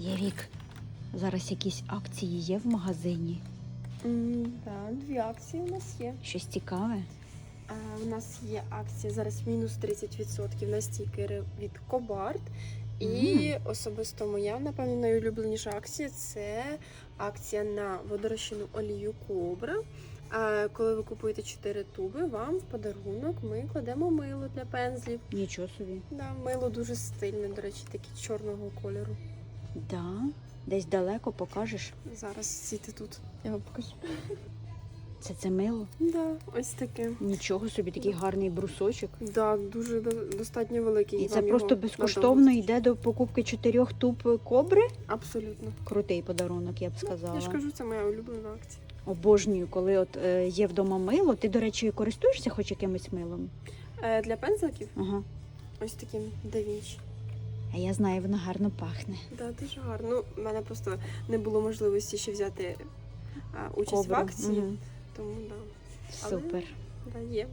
Євік, зараз якісь акції є в магазині. Так, дві акції у нас є. Щось цікаве. А, у нас є акція зараз мінус 30% на стікери від Кобарт. І особисто моя, напевно, найулюбленіша акція це акція на водорозчинну олію Кобра. А коли ви купуєте 4 туби, вам в подарунок ми кладемо мило для пензлів. Нічого собі. Да, мило дуже стильне, до речі, таке чорного кольору. Да. Десь далеко покажеш. Зараз сіти тут. Я вам покажу. Це це мило. Да, ось таке. Нічого собі, такий гарний брусочок. Да, дуже достатньо великий. І це просто безкоштовно йде до покупки чотирьох туб кобри. Абсолютно. Крутий подарунок, я б Ну, сказала. Я ж кажу, це моя улюблена акція. Обожнюю, коли от е, є вдома мило. Ти, до речі, користуєшся хоч якимось милом? Е, для пензликів Ага. ось таким давінчі. А я знаю, воно гарно пахне. Да, дуже гарно. Ну, в мене просто не було можливості ще взяти а, участь Ковру. в акції, Мгм. тому да. Але- Супер. да, є.